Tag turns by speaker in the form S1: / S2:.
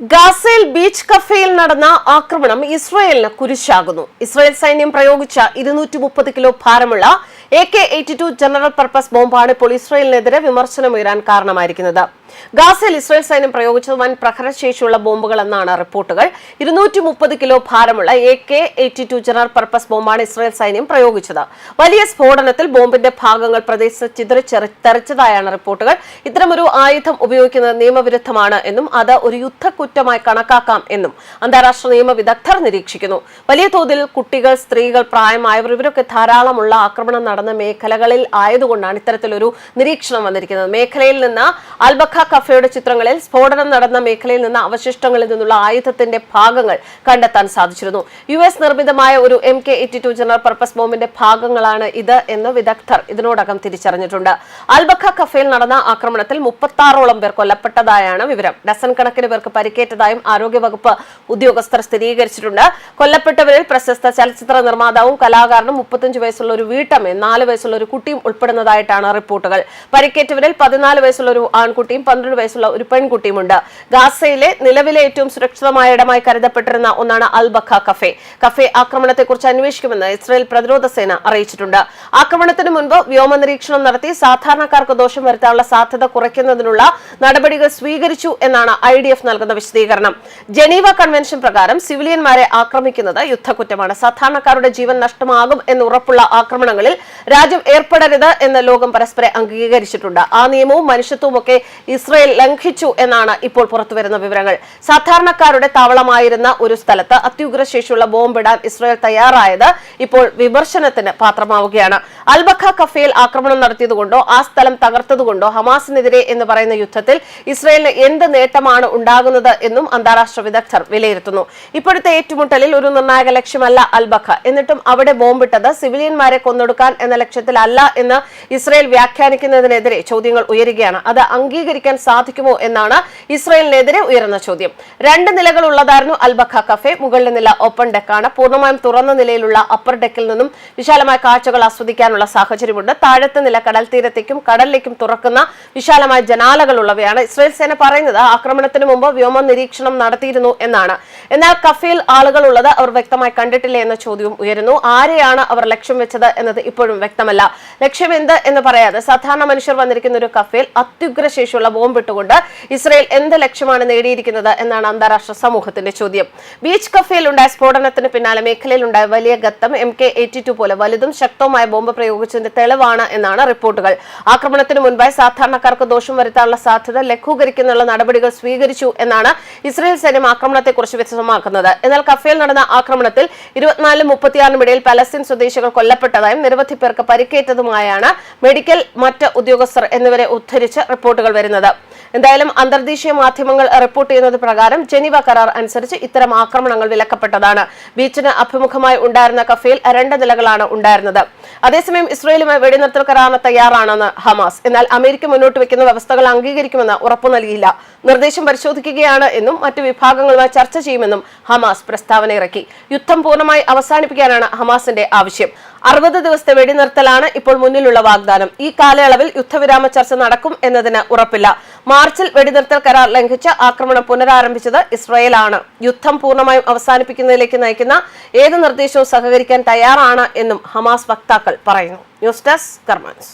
S1: ഗാസയിൽ ബീച്ച് കഫേയിൽ നടന്ന ആക്രമണം ഇസ്രയേലിന് കുരിശാകുന്നു. ഇസ്രയേൽ സൈന്യം പ്രയോഗിച്ച ഇരുന്നൂറ്റി മുപ്പത് കിലോ ഭാരമുള്ള A K eighty two general purpose ബോംബാണ് ഇപ്പോൾ ഇസ്രയേലിനെതിരെ വിമർശനമുയരാൻ കാരണമായിരിക്കുന്നത്. ഗാസയിൽ ഇസ്രായേൽ സൈന്യം പ്രയോഗിച്ചത് വൻ പ്രഹരശേഷിയുള്ള ബോംബുകൾ എന്നാണ് റിപ്പോർട്ടുകൾ. ഇരുന്നൂറ്റി മുപ്പത് കിലോ ഭാരമുള്ള A K eighty two general purpose ബോംബാണ് Israel സൈന്യം പ്രയോഗിച്ചത്. വലിയ സ്ഫോടനത്തിൽ ബോംബിന്റെ ഭാഗങ്ങൾ പ്രദേശത്ത് ചിതറിച്ചെറി തെറിച്ചതായാണ് റിപ്പോർട്ടുകൾ. ഇത്തരമൊരു ആയുധം ഉപയോഗിക്കുന്നത് നിയമവിരുദ്ധമാണ് എന്നും അത് ഒരു യുദ്ധക്കുറ്റമായി കണക്കാക്കാം എന്നും അന്താരാഷ്ട്ര നിയമ വിദഗ്ധർ നിരീക്ഷിക്കുന്നു. വലിയ തോതിൽ കുട്ടികൾ സ്ത്രീകൾ പ്രായമായവർ ഇവരൊക്കെ ധാരാളമുള്ള ആക്രമണം നടന്ന മേഖലകളിൽ ആയതുകൊണ്ടാണ് ഇത്തരത്തിലൊരു നിരീക്ഷണം വന്നിരിക്കുന്നത്. മേഖലയിൽ നിന്ന് അൽബഖ കഫയുടെ ചിത്രങ്ങളിൽ സ്ഫോടനം നടന്ന മേഖലയിൽ നിന്ന് അവശിഷ്ടങ്ങളിൽ നിന്നുള്ള ആയുധത്തിന്റെ ഭാഗങ്ങൾ കണ്ടെത്താൻ സാധിച്ചിരുന്നു. യു എസ് നിർമ്മിതമായ ഒരു M K eighty two general purpose ബോംബിന്റെ ഭാഗങ്ങളാണ് ഇത് എന്ന് വിദഗ്ധർ ഇതിനോടകം തിരിച്ചറിഞ്ഞിട്ടുണ്ട്. അൽബഖ കഫയിൽ നടന്ന ആക്രമണത്തിൽ മുപ്പത്താറോളം പേർ കൊല്ലപ്പെട്ടതായാണ് വിവരം. ഡസൻ കണക്കിന് പേർക്ക് പരിക്കേറ്റതായും ആരോഗ്യവകുപ്പ് ഉദ്യോഗസ്ഥർ സ്ഥിരീകരിച്ചിട്ടുണ്ട്. കൊല്ലപ്പെട്ടവരിൽ പ്രശസ്ത ചലച്ചിത്ര നിർമ്മാതാവും കലാകാരനും മുപ്പത്തഞ്ച് വയസ്സുള്ള ഒരു വീട്ടമ്മയും നാല് വയസ്സുള്ള ഒരു കുട്ടിയും ഉൾപ്പെടുന്നതായിട്ടാണ് റിപ്പോർട്ടുകൾ. പരിക്കേറ്റവരിൽ പതിനാല് വയസ്സുള്ള ഒരു ആൺകുട്ടിയും പന്ത്രണ്ട് വയസ്സുള്ള ഒരു പെൺകുട്ടിയുമുണ്ട്. ഗാസയിലെ നിലവിലെ ഏറ്റവും സുരക്ഷിതമായ ഇടമായി കരുതപ്പെട്ടിരുന്ന ഒന്നാണ് അൽ ബഖ കഫേ. കഫേ ആക്രമണത്തെക്കുറിച്ച് അന്വേഷിക്കുമെന്ന് ഇസ്രായേൽ പ്രതിരോധ സേന അറിയിച്ചിട്ടുണ്ട്. ആക്രമണത്തിന് മുൻപ് വ്യോമ നിരീക്ഷണം നടത്തി സാധാരണക്കാർക്ക് ദോഷം വരുത്താനുള്ള സാധ്യത കുറയ്ക്കുന്നതിനുള്ള നടപടികൾ സ്വീകരിച്ചു എന്നാണ് ഐ ഡി എഫ് നൽകുന്ന വിശദീകരണം. ജനീവ കൺവെൻഷൻ പ്രകാരം സിവിലിയന്മാരെ ആക്രമിക്കുന്നത് യുദ്ധക്കുറ്റമാണ്. സാധാരണക്കാരുടെ ജീവൻ നഷ്ടമാകും എന്ന് ഉറപ്പുള്ള ആക്രമണങ്ങളിൽ രാജ്യം ഏർപ്പെടരുത് എന്ന് ലോകം പരസ്പരം അംഗീകരിച്ചിട്ടുണ്ട്. ആ നിയമവും മനുഷ്യത്വവും ഒക്കെ ഇസ്രയേൽ ലംഘിച്ചു എന്നാണ് ഇപ്പോൾ പുറത്തുവരുന്ന വിവരങ്ങൾ. സാധാരണക്കാരുടെ താവളമായിരുന്ന ഒരു സ്ഥലത്ത് അത്യുഗ്രശേഷിയുള്ള ബോംബിടാൻ ഇസ്രയേൽ തയ്യാറായത് ഇപ്പോൾ വിമർശനത്തിന് പാത്രമാവുകയാണ്. അൽബഖ കഫയിൽ ആക്രമണം നടത്തിയതുകൊണ്ടോ ആ സ്ഥലം തകർത്തതുകൊണ്ടോ ഹമാസിനെതിരെ എന്ന് പറയുന്ന യുദ്ധത്തിൽ ഇസ്രയേലിന് എന്ത് നേട്ടമാണ് ഉണ്ടാകുന്നത് എന്നും അന്താരാഷ്ട്ര വിദഗ്ധർ വിലയിരുത്തുന്നു. ഇപ്പോഴത്തെ ഏറ്റുമുട്ടലിൽ ഒരു നിർണായക ലക്ഷ്യമല്ല അൽബഖ എന്നിട്ടും അവിടെ ബോംബിട്ടത് സിവിലിയന്മാരെ കൊന്നൊടുക്കാൻ എന്ന ലക്ഷ്യത്തിലല്ല എന്ന് ഇസ്രയേൽ വ്യാഖ്യാനിക്കുന്നതിനെതിരെ ചോദ്യങ്ങൾ ഉയരുകയാണ്. അത് അംഗീകരിക്കാൻ സാധിക്കുമോ എന്നാണ് ഇസ്രയേലിനെതിരെ ഉയർന്ന ചോദ്യം. രണ്ട് നിലകളുള്ളതായിരുന്നു അൽബഖ കഫേ. മുകളിലെ നില ഓപ്പൺ ഡെക്കാണ് പൂർണമായും തുറന്ന നിലയിലുള്ള അപ്പർ ഡെക്കിൽ നിന്നും വിശാലമായ കാഴ്ചകൾ ആസ്വദിക്കാനുള്ള സാഹചര്യമുണ്ട്. താഴത്തെ നില കടൽ തീരത്തേക്കും കടലിലേക്കും തുറക്കുന്ന വിശാലമായ ജനാലകളുള്ളവയാണ് ഇസ്രയേൽ സേന പറയുന്നത്. ആക്രമണത്തിന് മുമ്പ് വ്യോമ നിരീക്ഷണം നടത്തിയിരുന്നു എന്നാണ്. എന്നാൽ കഫേയിൽ ആളുകൾ ഉള്ളത് അവർ വ്യക്തമായി കണ്ടിട്ടില്ല എന്ന ചോദ്യവും ഉയരുന്നു. ആരെയാണ് അവർ ലക്ഷ്യം വെച്ചത് എന്നത് ഇപ്പോഴും വ്യക്തമല്ല. ലക്ഷ്യം എന്ത് എന്ന് പറയാതെ സാധാരണ മനുഷ്യർ വന്നിരിക്കുന്ന ഒരു കഫേൽ അത്യുഗ്രശേഷിയുള്ള ബോംബിട്ടുകൊണ്ട് ഇസ്രയേൽ എന്ത് ലക്ഷ്യമാണ് നേടിയിരിക്കുന്നത് എന്നാണ് അന്താരാഷ്ട്ര സമൂഹത്തിന്റെ ചോദ്യം. ബീച്ച് കഫേയിൽ ഉണ്ടായ സ്ഫോടനത്തിന് പിന്നാലെ മേഖലയിൽ ഉണ്ടായ വലിയ ഗത്തം എം കെ എയ്റ്റി ടു പോലെ വലുതും ശക്തവുമായ ബോംബ് പ്രയോഗിച്ചതിന്റെ തെളിവാണ് എന്നാണ് റിപ്പോർട്ടുകൾ. ആക്രമണത്തിന് മുൻപായി സാധാരണക്കാർക്ക് ദോഷം വരുത്താനുള്ള സാധ്യത ലഘൂകരിക്കുന്നുള്ള നടപടികൾ സ്വീകരിച്ചു എന്നാണ് ഇസ്രയേൽ സൈന്യം ആക്രമണത്തെക്കുറിച്ച് വ്യക്തമാക്കുന്നത്. എന്നാൽ കഫേൽ നടന്ന ആക്രമണത്തിൽ ഇരുപത്തിനാലും മുപ്പത്തിയാറിനും ഇടയിൽ പലസ്തീൻ സ്വദേശികൾ കൊല്ലപ്പെട്ടതായും നിരവധി പേർക്ക് പരിക്കേറ്റതുമായാണ് മെഡിക്കൽ മറ്റ് ഉദ്യോഗസ്ഥർ എന്നിവരെ ഉദ്ധരിച്ച് റിപ്പോർട്ടുകൾ വരുന്നത്. എന്തായാലും അന്തർദേശീയ മാധ്യമങ്ങൾ റിപ്പോർട്ട് ചെയ്യുന്നത് പ്രകാരം ജനീവ കരാർ അനുസരിച്ച് ഇത്തരം ആക്രമണങ്ങൾ വിലക്കപ്പെട്ടതാണ്. ബീച്ചിന് അഭിമുഖമായി ഉണ്ടായിരുന്ന കഫേൽ രണ്ട് നിലകളാണ് ഉണ്ടായിരുന്നത്. അതേസമയം ഇസ്രയേലുമായി വെടിനിർത്തൽ കരാറിന് തയ്യാറാണെന്ന് ഹമാസ്. എന്നാൽ അമേരിക്ക മുന്നോട്ട് വെക്കുന്ന വ്യവസ്ഥകൾ അംഗീകരിക്കുമെന്ന് ഉറപ്പു നൽകിയില്ല. നിർദ്ദേശം പരിശോധിക്കുകയാണ് എന്നും മറ്റു വിഭാഗങ്ങളുമായി ചർച്ച ചെയ്യുമെന്നും ഹമാസ് പ്രസ്താവന ഇറക്കി. യുദ്ധം പൂർണമായി അവസാനിപ്പിക്കാനാണ് ഹമാസിന്റെ ആവശ്യം. അറുപത് ദിവസത്തെ വെടിനിർത്തലാണ് ഇപ്പോൾ മുന്നിലുള്ള വാഗ്ദാനം. ഈ കാലയളവിൽ യുദ്ധവിരാമ ചർച്ച നടക്കും എന്നതിന് ഉറപ്പില്ല. മാർച്ചിൽ വെടിനിർത്തൽ കരാർ ലംഘിച്ച് ആക്രമണം പുനരാരംഭിച്ചത് ഇസ്രയേലാണ്. യുദ്ധം പൂർണമായും അവസാനിപ്പിക്കുന്നതിലേക്ക് നയിക്കുന്ന ഏത് നിർദ്ദേശവും സഹകരിക്കാൻ തയ്യാറാണ് എന്നും ഹമാസ് വക്താക്കൾ പറയുന്നു. News desk കർമാൻസ്